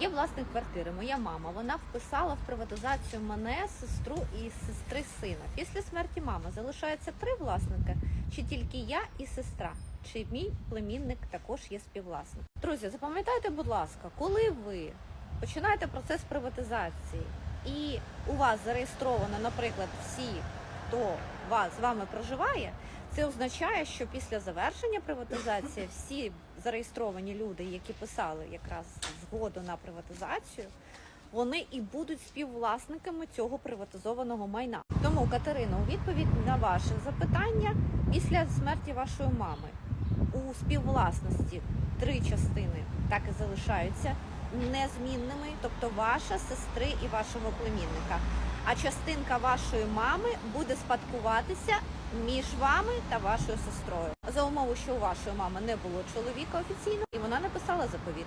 Є власник квартири, моя мама. Вона вписала в приватизацію мене, сестру і сестри сина. Після смерті мами залишається три власники, чи тільки я і сестра, чи мій племінник також є співвласник. Друзі, запам'ятайте, будь ласка, коли ви починаєте процес приватизації і у вас зареєстровано, наприклад, всі, хто вас з вами проживає. Це означає, що після завершення приватизації всі зареєстровані люди, які писали якраз згоду на приватизацію, вони і будуть співвласниками цього приватизованого майна. Тому, Катерина, у відповідь на ваше запитання, після смерті вашої мами у співвласності три частини так і залишаються незмінними, тобто ваша сестри і вашого племінника. А частинка вашої мами буде спадкуватися між вами та вашою сестрою за умови, що у вашої мами не було чоловіка офіційно, і вона написала заповіт.